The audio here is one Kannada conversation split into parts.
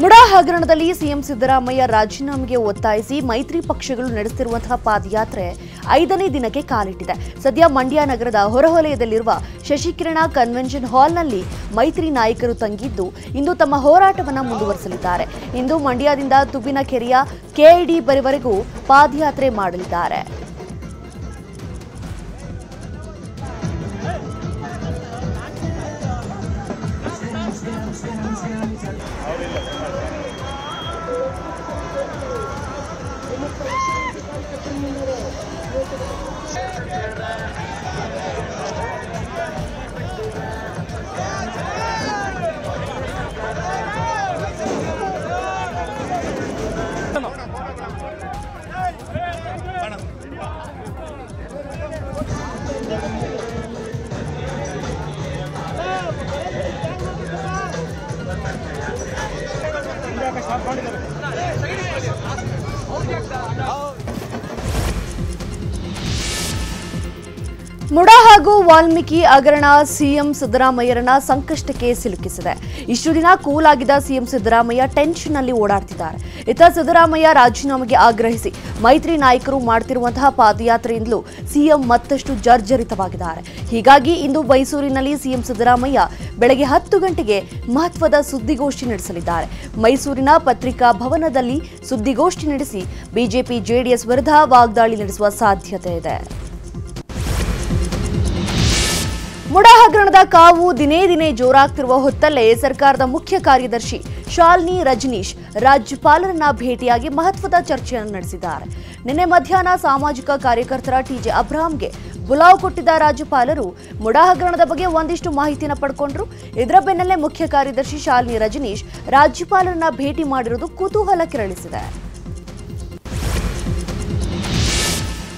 ಮುಡಾ ಹಗರಣದಲ್ಲಿ ಸಿಎಂ ಸಿದ್ದರಾಮಯ್ಯ ರಾಜೀನಾಮೆಗೆ ಒತ್ತಾಯಿಸಿ ಮೈತ್ರಿ ಪಕ್ಷಗಳು ನಡೆಸುತ್ತಿರುವಂತಹ ಪಾದಯಾತ್ರೆ ಐದನೇ ದಿನಕ್ಕೆ ಕಾಲಿಟ್ಟಿದೆ. ಸದ್ಯ ಮಂಡ್ಯ ನಗರದ ಹೊರವಲಯದಲ್ಲಿರುವ ಶಶಿಕಿರಣ ಕನ್ವೆನ್ಷನ್ ಹಾಲ್ನಲ್ಲಿ ಮೈತ್ರಿ ನಾಯಕರು ತಂಗಿದ್ದು ಇಂದು ತಮ್ಮ ಹೋರಾಟವನ್ನು ಮುಂದುವರಿಸಲಿದ್ದಾರೆ. ಇಂದು ಮಂಡ್ಯದಿಂದ ತುಬ್ಬಿನಕೆರೆಯ ಕೆಐಡಿ ಬರೆವರೆಗೂ ಪಾದಯಾತ್ರೆ ಮಾಡಲಿದ್ದಾರೆ. ಮುಡಾ ಹಾಗೂ ವಾಲ್ಮೀಕಿ ಹಗರಣ ಸಿಎಂ ಸಿದ್ದರಾಮಯ್ಯರನ್ನ ಸಂಕಷ್ಟಕ್ಕೆ ಸಿಲುಕಿಸಿದೆ. ಇಷ್ಟು ದಿನ ಕೂಲ್ ಆಗಿದ್ದ ಸಿಎಂ ಸಿದ್ದರಾಮಯ್ಯ ಟೆನ್ಷನ್ ಅಲ್ಲಿ ಓಡಾಡ್ತಿದ್ದಾರೆ. ಇತ್ತ ಸಿದ್ದರಾಮಯ್ಯ ರಾಜೀನಾಮೆಗೆ ಆಗ್ರಹಿಸಿ ಮೈತ್ರಿ ನಾಯಕರು ಮಾಡ್ತಿರುವಂತಹ ಪಾದಯಾತ್ರೆಯಿಂದಲೂ ಸಿಎಂ ಮತ್ತಷ್ಟು ಜರ್ಜರಿತವಾಗಿದ್ದಾರೆ. ಹೀಗಾಗಿ ಇಂದು ಮೈಸೂರಿನಲ್ಲಿ ಸಿಎಂ ಸಿದ್ದರಾಮಯ್ಯ ಬೆಳಗ್ಗೆ ಹತ್ತು ಗಂಟೆಗೆ ಮಹತ್ವದ ಸುದ್ದಿಗೋಷ್ಠಿ ನಡೆಸಲಿದ್ದಾರೆ. ಮೈಸೂರಿನ ಪತ್ರಿಕಾ ಭವನದಲ್ಲಿ ಸುದ್ದಿಗೋಷ್ಠಿ ನಡೆಸಿ ಬಿಜೆಪಿ ಜೆಡಿಎಸ್ ವಿರುದ್ಧ ವಾಗ್ದಾಳಿ ನಡೆಸುವ ಸಾಧ್ಯತೆ ಇದೆ. ಮುಡಾ ಹಗರಣದ ಕಾವು ದಿನೇ ದಿನೇ ಜೋರಾಗ್ತಿರುವ ಹೊತ್ತಲ್ಲೇ ಸರ್ಕಾರದ ಮುಖ್ಯ ಕಾರ್ಯದರ್ಶಿ ಶಾಲಿನಿ ರಜನೀಶ್ ರಾಜ್ಯಪಾಲರನ್ನ ಭೇಟಿಯಾಗಿ ಮಹತ್ವದ ಚರ್ಚೆಯನ್ನು ನಡೆಸಿದ್ದಾರೆ. ನಿನ್ನೆ ಮಧ್ಯಾಹ್ನ ಸಾಮಾಜಿಕ ಕಾರ್ಯಕರ್ತರ ಟಿಜೆ ಅಬ್ರಾಮ್ಗೆ ಬುಲಾವ್ ಕೊಟ್ಟಿದ್ದ ರಾಜ್ಯಪಾಲರು ಮುಡ ಹಗರಣದ ಬಗ್ಗೆ ಒಂದಿಷ್ಟು ಮಾಹಿತಿನ ಪಡ್ಕೊಂಡ್ರು. ಇದರ ಬೆನ್ನಲ್ಲೇ ಮುಖ್ಯ ಕಾರ್ಯದರ್ಶಿ ಶಾಲಿನಿ ರಜನೀಶ್ ರಾಜ್ಯಪಾಲರನ್ನ ಭೇಟಿ ಮಾಡಿರುವುದು ಕುತೂಹಲ ಕೆರಳಿಸಿದೆ.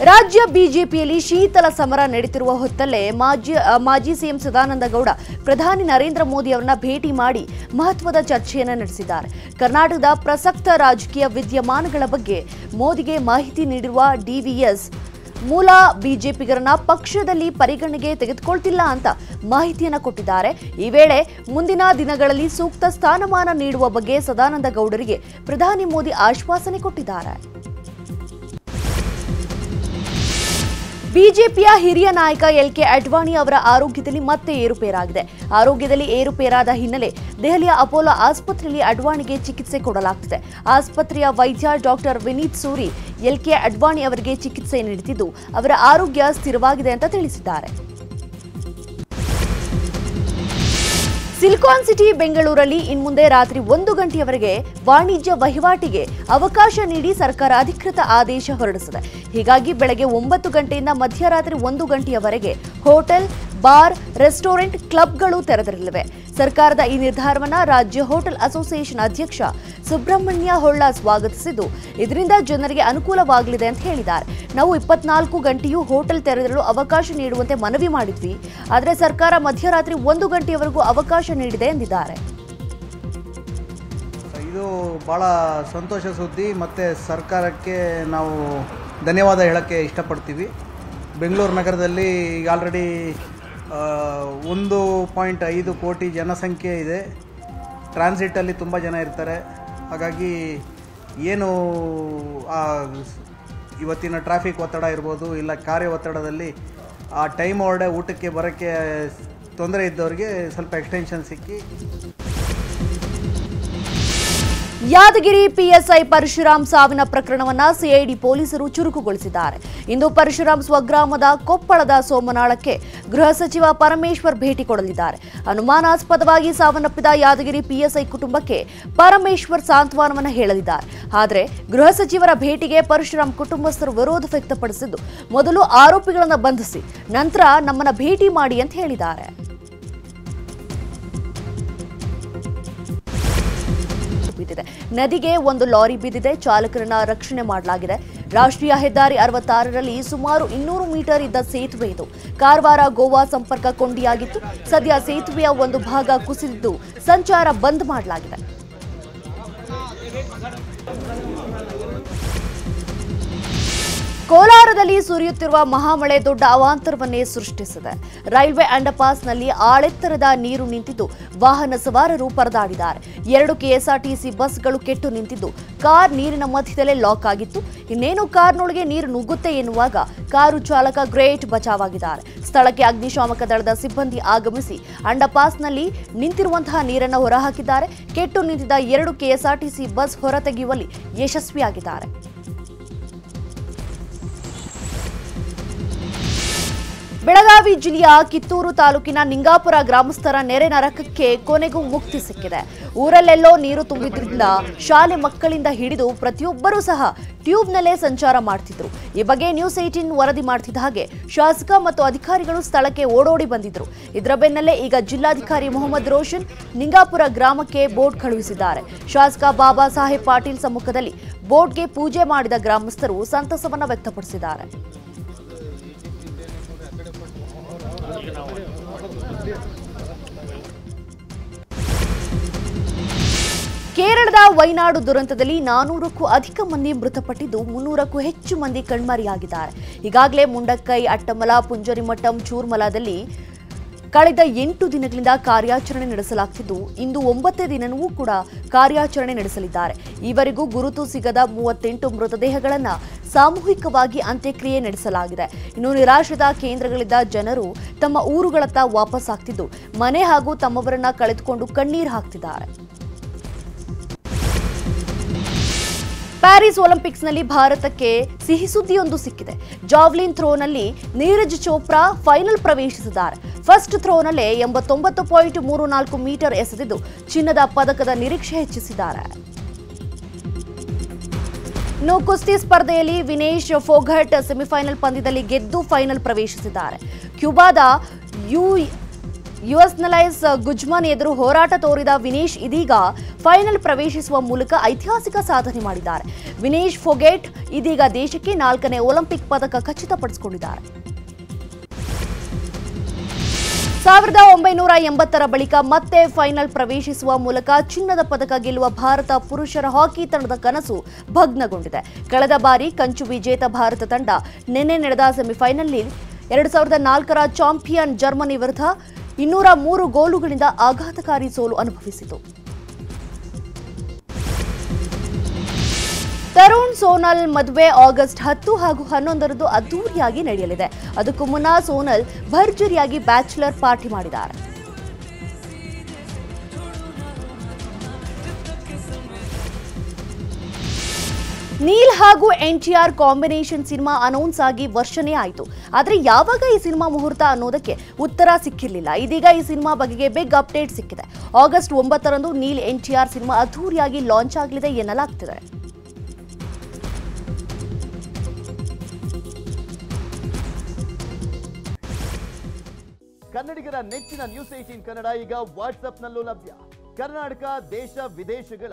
ರಾಜ್ಯ ಬಿಜೆಪಿಯಲ್ಲಿ ಶೀತಲ ಸಮರ ನಡೆಯುತ್ತಿರುವ ಹೊತ್ತಲ್ಲೇ ಮಾಜಿ ಮಾಜಿ ಸಿಎಂ ಸದಾನಂದ ಗೌಡ, ಪ್ರಧಾನಿ ನರೇಂದ್ರ ಮೋದಿ ಅವರನ್ನ ಭೇಟಿ ಮಾಡಿ ಮಹತ್ವದ ಚರ್ಚೆಯನ್ನು ನಡೆಸಿದ್ದಾರೆ. ಕರ್ನಾಟಕದ ಪ್ರಸಕ್ತ ರಾಜಕೀಯ ವಿದ್ಯಮಾನಗಳ ಬಗ್ಗೆ ಮೋದಿಗೆ ಮಾಹಿತಿ ನೀಡಿರುವ ಡಿವಿಎಸ್ ಮೂಲ ಬಿಜೆಪಿಗರನ್ನ ಪಕ್ಷದಲ್ಲಿ ಪರಿಗಣನೆಗೆ ತೆಗೆದುಕೊಳ್ತಿಲ್ಲ ಅಂತ ಮಾಹಿತಿಯನ್ನು ಕೊಟ್ಟಿದ್ದಾರೆ. ಈ ವೇಳೆ ಮುಂದಿನ ದಿನಗಳಲ್ಲಿ ಸೂಕ್ತ ಸ್ಥಾನಮಾನ ನೀಡುವ ಬಗ್ಗೆ ಸದಾನಂದ ಗೌಡರಿಗೆ ಪ್ರಧಾನಿ ಮೋದಿ ಆಶ್ವಾಸನೆ ಕೊಟ್ಟಿದ್ದಾರೆ. ಬಿಜೆಪಿಯ ಹಿರಿಯ ನಾಯಕ ಎಲ್ ಕೆ ಅಡ್ವಾಣಿ ಅವರ ಆರೋಗ್ಯದಲ್ಲಿ ಮತ್ತೆ ಏರುಪೇರಾಗಿದೆ. ಆರೋಗ್ಯದಲ್ಲಿ ಏರುಪೇರಾದ ಹಿನ್ನೆಲೆ ದೆಹಲಿಯ ಅಪೋಲೋ ಆಸ್ಪತ್ರೆಯಲ್ಲಿ ಅಡ್ವಾಣಿಗೆ ಚಿಕಿತ್ಸೆ ಕೊಡಲಾಗುತ್ತಿದೆ ಆಸ್ಪತ್ರೆಯ ವೈದ್ಯ doctor Vineet Suri L K Advani ಅವರಿಗೆ ಚಿಕಿತ್ಸೆ ನೀಡುತ್ತಿದ್ದು, ಅವರ ಆರೋಗ್ಯ ಸ್ಥಿರವಾಗಿದೆ ಅಂತ ತಿಳಿಸಿದ್ದಾರೆ. ಸಿಲಿಕಾನ್ ಸಿಟಿ, ಬೆಂಗಳೂರಲ್ಲಿ ಇನ್ಮುಂದೆ ರಾತ್ರಿ ಒಂದು ಗಂಟೆಯವರೆಗೆ ವಾಣಿಜ್ಯ ವಹಿವಾಟಿಗೆ ಅವಕಾಶ ನೀಡಿ ಸರ್ಕಾರ ಅಧಿಕೃತ ಆದೇಶ ಹೊರಡಿಸಿದೆ. ಹೀಗಾಗಿ ಬೆಳಗ್ಗೆ ಒಂಬತ್ತು ಗಂಟೆಯಿಂದ ಮಧ್ಯರಾತ್ರಿ ಒಂದು ಗಂಟೆಯವರೆಗೆ ಹೋಟೆಲ್, ಬಾರ್, ರೆಸ್ಟೋರೆಂಟ್, ಕ್ಲಬ್ಗಳು ತೆರೆದಿರಲಿವೆ. ಸರ್ಕಾರದ ಈ ನಿರ್ಧಾರವನ್ನು ರಾಜ್ಯ ಹೋಟೆಲ್ ಅಸೋಸಿಯೇಷನ್ ಅಧ್ಯಕ್ಷ ಸುಬ್ರಹ್ಮಣ್ಯ ಹೊಳ್ಳ ಸ್ವಾಗತಿಸಿದ್ದು, ಇದರಿಂದ ಜನರಿಗೆ ಅನುಕೂಲವಾಗಲಿದೆ ಅಂತ ಹೇಳಿದ್ದಾರೆ. ನಾವು ಇಪ್ಪತ್ನಾಲ್ಕು ಗಂಟೆಯೂ ಹೋಟೆಲ್ ತೆರೆದಿರಲು ಅವಕಾಶ ನೀಡುವಂತೆ ಮನವಿ ಮಾಡಿದ್ವಿ. ಆದರೆ ಸರ್ಕಾರ ಮಧ್ಯರಾತ್ರಿ ಒಂದು ಗಂಟೆಯವರೆಗೂ ಅವಕಾಶ ನೀಡಿದೆ ಎಂದಿದ್ದಾರೆ. ಇದು ಭಾಳ ಸಂತೋಷ ಸುದ್ದಿ. ಮತ್ತು ಸರ್ಕಾರಕ್ಕೆ ನಾವು ಧನ್ಯವಾದ ಹೇಳೋಕ್ಕೆ ಇಷ್ಟಪಡ್ತೀವಿ. ಬೆಂಗಳೂರು ನಗರದಲ್ಲಿ ಆಲ್ರೆಡಿ ಒಂದು ಪಾಯಿಂಟ್ ಐದು ಕೋಟಿ ಜನಸಂಖ್ಯೆ ಇದೆ. ಟ್ರಾನ್ಸಿಟಲ್ಲಿ ತುಂಬ ಜನ ಇರ್ತಾರೆ. ಹಾಗಾಗಿ ಏನು, ಆ, ಇವತ್ತಿನ ಟ್ರಾಫಿಕ್ ಒತ್ತಡ ಇರ್ಬೋದು, ಇಲ್ಲ ಕಾರ್ಯ ಒತ್ತಡದಲ್ಲಿ ಆ ಟೈಮ್ ಹೊರಡೆ ಊಟಕ್ಕೆ ಬರೋಕ್ಕೆ ತೊಂದರೆ ಇದ್ದವ್ರಿಗೆ ಸ್ವಲ್ಪ ಎಕ್ಸ್ಟೆನ್ಷನ್ ಸಿಕ್ಕಿ ಯಾದಗಿರಿ ಪಿಎಸ್ಐ ಪರಶುರಾಮ್ ಸಾವಿನ ಪ್ರಕರಣವನ್ನ ಸಿಐಡಿ ಪೊಲೀಸರು ಚುರುಕುಗೊಳಿಸಿದ್ದಾರೆ. ಇಂದು ಪರಶುರಾಮ್ ಸ್ವಗ್ರಾಮದ ಕೊಪ್ಪಳದ ಸೋಮನಾಳಕ್ಕೆ ಗೃಹ ಸಚಿವ ಪರಮೇಶ್ವರ್ ಭೇಟಿ ಕೊಡಲಿದ್ದಾರೆ. ಅನುಮಾನಾಸ್ಪದವಾಗಿ ಸಾವನ್ನಪ್ಪಿದ ಯಾದಗಿರಿ ಪಿಎಸ್ಐ ಕುಟುಂಬಕ್ಕೆ ಪರಮೇಶ್ವರ್ ಸಾಂತ್ವನವನ್ನು ಹೇಳಲಿದ್ದಾರೆ. ಆದರೆ ಗೃಹ ಸಚಿವರ ಭೇಟಿಗೆ ಪರಶುರಾಮ್ ಕುಟುಂಬಸ್ಥರು ವಿರೋಧ ವ್ಯಕ್ತಪಡಿಸಿದ್ದು, ಮೊದಲು ಆರೋಪಿಗಳನ್ನು ಬಂಧಿಸಿ, ನಂತರ ನಮ್ಮನ್ನ ಭೇಟಿ ಮಾಡಿ ಅಂತ ಹೇಳಿದ್ದಾರೆ. ಬಿದ್ದಿದೆ. ನದಿಗೆ ಒಂದು ಲಾರಿ ಬಿದ್ದಿದೆ. ಚಾಲಕರನ್ನ ರಕ್ಷಣೆ ಮಾಡಲಾಗಿದೆ. ರಾಷ್ಟ್ರೀಯ ಹೆದ್ದಾರಿ ಅರವತ್ತಾರರಲ್ಲಿ ಸುಮಾರು ಇನ್ನೂರು ಮೀಟರ್ ಇದ್ದ ಸೇತುವೆ ಇದು. ಕಾರವಾರ ಗೋವಾ ಸಂಪರ್ಕ ಕೊಂಡಿಯಾಗಿತ್ತು. ಸದ್ಯ ಸೇತುವೆಯ ಒಂದು ಭಾಗ ಕುಸಿದಿದ್ದು ಸಂಚಾರ ಬಂದ್ ಮಾಡಲಾಗಿದೆ. ಕೋಲಾರದಲ್ಲಿ ಸುರಿಯುತ್ತಿರುವ ಮಹಾಮಳೆ ದೊಡ್ಡ ಅವಾಂತರವನ್ನೇ ಸೃಷ್ಟಿಸಿದೆ. ರೈಲ್ವೆ ಅಂಡರ್ಪಾಸ್ನಲ್ಲಿ ಆಳೆತ್ತರದ ನೀರು ನಿಂತಿದ್ದು, ವಾಹನ ಸವಾರರು ಪರದಾಡಿದ್ದಾರೆ. ಎರಡು ಕೆಎಸ್ಆರ್ಟಿಸಿ ಬಸ್ಗಳು ಕೆಟ್ಟು ನಿಂತಿದ್ದು, ಕಾರ್ ನೀರಿನ ಮಧ್ಯದಲ್ಲೇ ಲಾಕ್ ಆಗಿತ್ತು. ಇನ್ನೇನು ಕಾರ್ನೊಳಗೆ ನೀರು ನುಗ್ಗುತ್ತೆ ಎನ್ನುವಾಗ ಕಾರು ಚಾಲಕ ಗ್ರೇಟ್ ಬಚಾವಾಗಿದ್ದಾರೆ. ಸ್ಥಳಕ್ಕೆ ಅಗ್ನಿಶಾಮಕ ದಳದ ಸಿಬ್ಬಂದಿ ಆಗಮಿಸಿ ಅಂಡರ್ಪಾಸ್ನಲ್ಲಿ ನಿಂತಿರುವಂತಹ ನೀರನ್ನು ಹೊರಹಾಕಿದ್ದಾರೆ. ಕೆಟ್ಟು ನಿಂತಿದ್ದ ಎರಡು ಕೆಎಸ್ಆರ್ಟಿಸಿ ಬಸ್ ಹೊರತೆಗೆಯುವಲ್ಲಿ ಯಶಸ್ವಿಯಾಗಿದ್ದಾರೆ. ಬೆಳಗಾವಿ ಜಿಲ್ಲೆಯ ಕಿತ್ತೂರು ತಾಲೂಕಿನ ನಿಂಗಾಪುರ ಗ್ರಾಮಸ್ಥರ ನೆರೆ ನರಕಕ್ಕೆ ಕೊನೆಗೂ ಮುಕ್ತಿ ಸಿಕ್ಕಿದೆ. ಊರಲ್ಲೆಲ್ಲೋ ನೀರು ತುಂಬಿದ್ರಿಂದ ಶಾಲೆ ಮಕ್ಕಳಿಂದ ಹಿಡಿದು ಪ್ರತಿಯೊಬ್ಬರೂ ಸಹ ಟ್ಯೂಬ್ನಲ್ಲೇ ಸಂಚಾರ ಮಾಡ್ತಿದ್ರು. ಈ ಬಗ್ಗೆ ನ್ಯೂಸ್ ಏಟೀನ್ ವರದಿ ಮಾಡ್ತಿದ್ದ ಹಾಗೆ ಶಾಸಕ ಮತ್ತು ಅಧಿಕಾರಿಗಳು ಸ್ಥಳಕ್ಕೆ ಓಡೋಡಿ ಬಂದಿದ್ರು. ಇದರ ಬೆನ್ನಲ್ಲೇ ಈಗ ಜಿಲ್ಲಾಧಿಕಾರಿ ಮೊಹಮ್ಮದ್ ರೋಷನ್ ನಿಂಗಾಪುರ ಗ್ರಾಮಕ್ಕೆ ಬೋಟ್ ಕಳುಹಿಸಿದ್ದಾರೆ. ಶಾಸಕ ಬಾಬಾ ಸಾಹೇಬ್ ಪಾಟೀಲ್ ಸಮ್ಮುಖದಲ್ಲಿ ಬೋಟ್ಗೆ ಪೂಜೆ ಮಾಡಿದ ಗ್ರಾಮಸ್ಥರು ಸಂತಸವನ್ನು ವ್ಯಕ್ತಪಡಿಸಿದ್ದಾರೆ. ಕೇರಳದ ವೈನಾಡು ದುರಂತದಲ್ಲಿ ನಾನೂರಕ್ಕೂ ಅಧಿಕ ಮಂದಿ ಮೃತಪಟ್ಟಿದ್ದು ಮುನ್ನೂರಕ್ಕೂ ಹೆಚ್ಚು ಮಂದಿ ಕಣ್ಮರೆಯಾಗಿದ್ದಾರೆ. ಈಗಾಗಲೇ ಮುಂಡಕ್ಕೈ, ಅಟ್ಟಮಲ, ಪುಂಜರಿಮಠಂ, ಚೂರ್ಮಲಾದಲ್ಲಿ ಕಳೆದ ಎಂಟು ದಿನಗಳಿಂದ ಕಾರ್ಯಾಚರಣೆ ನಡೆಸಲಾಗ್ತಿದ್ದು, ಇಂದು ಒಂಬತ್ತೇ ದಿನವೂ ಕೂಡ ಕಾರ್ಯಾಚರಣೆ ನಡೆಸಲಿದ್ದಾರೆ. ಈವರೆಗೂ ಗುರುತು ಸಿಗದ ಮೂವತ್ತೆಂಟು ಮೃತದೇಹಗಳನ್ನು ಸಾಮೂಹಿಕವಾಗಿ ಅಂತ್ಯಕ್ರಿಯೆ ನಡೆಸಲಾಗಿದೆ. ಇನ್ನು ನಿರಾಶ್ರಿತ ಕೇಂದ್ರಗಳಿದ್ದ ಜನರು ತಮ್ಮ ಊರುಗಳತ್ತ ವಾಪಸ್ ಆಗ್ತಿದ್ದು. ಮನೆ ಹಾಗೂ ತಮ್ಮವರನ್ನ ಕಳೆದುಕೊಂಡು ಕಣ್ಣೀರು ಹಾಕ್ತಿದ್ದಾರೆ. ಪ್ಯಾರಿಸ್ ಒಲಿಂಪಿಕ್ಸ್ನಲ್ಲಿ ಭಾರತಕ್ಕೆ ಸಿಹಿ ಸುದ್ದಿಯೊಂದು ಸಿಕ್ಕಿದೆ. ಜಾವ್ಲಿನ್ ಥ್ರೋನಲ್ಲಿ ನೀರಜ್ ಚೋಪ್ರಾ ಫೈನಲ್ ಪ್ರವೇಶಿಸಿದ್ದಾರೆ. ಫಸ್ಟ್ ಥ್ರೋನಲ್ಲೇ ಎಂಬತ್ತೊಂಬತ್ತು ಪಾಯಿಂಟ್ ಮೂರು ನಾಲ್ಕು ಮೀಟರ್ ಎಸೆದಿದ್ದು, ಚಿನ್ನದ ಪದಕದ ನಿರೀಕ್ಷೆ ಹೆಚ್ಚಿಸಿದ್ದಾರೆ. ಇನ್ನು ಕುಸ್ತಿ ಸ್ಪರ್ಧೆಯಲ್ಲಿ ವಿನೇಶ್ ಫೋಘಟ್ ಸೆಮಿಫೈನಲ್ ಪಂದ್ಯದಲ್ಲಿ ಗೆದ್ದು ಫೈನಲ್ ಪ್ರವೇಶಿಸಿದ್ದಾರೆ. ಕ್ಯೂಬಾದ ಯು ಯುಎಸ್ನಲೈಸ್ ಗುಜ್ಮನ್ ಎದುರು ಹೋರಾಟ ತೋರಿದ ವಿನೇಶ್ ಇದೀಗ ಫೈನಲ್ ಪ್ರವೇಶಿಸುವ ಮೂಲಕ ಐತಿಹಾಸಿಕ ಸಾಧನೆ ಮಾಡಿದ್ದಾರೆ. ವಿನೇಶ್ ಫೊಗೇಟ್ ಇದೀಗ ದೇಶಕ್ಕೆ ನಾಲ್ಕನೇ ಒಲಿಂಪಿಕ್ ಪದಕ ಖಚಿತಪಡಿಸಿಕೊಂಡಿದ್ದಾರೆ. ಸಾವಿರದ ಒಂಬೈನೂರ ಎಂಬತ್ತರ ಬಳಿಕ ಮತ್ತೆ ಫೈನಲ್ ಪ್ರವೇಶಿಸುವ ಮೂಲಕ ಚಿನ್ನದ ಪದಕ ಗೆಲ್ಲುವ ಭಾರತ ಪುರುಷರ ಹಾಕಿ ತಂಡದ ಕನಸು ಭಗ್ನಗೊಂಡಿದೆ. ಕಳೆದ ಬಾರಿ ಕಂಚು ವಿಜೇತ ಭಾರತ ತಂಡ ನಿನ್ನೆ ನಡೆದ ಸೆಮಿಫೈನಲ್ನಲ್ಲಿ ಎರಡು ಸಾವಿರದ ನಾಲ್ಕರ ಚಾಂಪಿಯನ್ ಜರ್ಮನಿ ವಿರುದ್ಧ ಇನ್ನೂರ ಮೂರು ಗೋಲುಗಳಿಂದ ಆಘಾತಕಾರಿ ಸೋಲು ಅನುಭವಿಸಿತು. ತರುಣ್ ಸೋನಲ್ ಮದುವೆ ಆಗಸ್ಟ್ ಹತ್ತು ಹಾಗೂ ಹನ್ನೊಂದರಂದು ಅದ್ದೂರಿಯಾಗಿ ನಡೆಯಲಿದೆ. ಅದಕ್ಕೂ ಮುನ್ನ ಸೋನಲ್ ಭರ್ಜರಿಯಾಗಿ ಬ್ಯಾಚುಲರ್ ಪಾರ್ಟಿ ಮಾಡಿದ್ದಾರೆ. ನೀಲ್ ಹಾಗೂ N T R combination cinema announce ಆಗಿ ವರ್ಷನೇ ಆಯಿತು. ಆದರೆ ಯಾವಾಗ ಈ ಸಿನಿಮಾ ಮುಹೂರ್ತ ಅನ್ನೋದಕ್ಕೆ ಉತ್ತರ ಸಿಕ್ಕಿರಲಿಲ್ಲ. ಇದೀಗ ಈ ಸಿನಿಮಾ ಬಗೆಗೆ ಬಿಗ್ ಅಪ್ಡೇಟ್ ಸಿಕ್ಕಿದೆ. ಆಗಸ್ಟ್ ಒಂಬತ್ತರಂದು Neel N T R cinema ಅದ್ಧೂರಿಯಾಗಿ ಲಾಂಚ್ ಆಗಲಿದೆ ಎನ್ನಲಾಗ್ತಿದೆ. ಕನ್ನಡಿಗರ ನೆಚ್ಚಿನ ನ್ಯೂಸ್ ಏಟೀನ್ ಕನ್ನಡ ಈಗ ವಾಟ್ಸ್ಆಪ್ನಲ್ಲೂ ಲಭ್ಯ. ಕರ್ನಾಟಕ, ದೇಶ, ವಿದೇಶಗಳ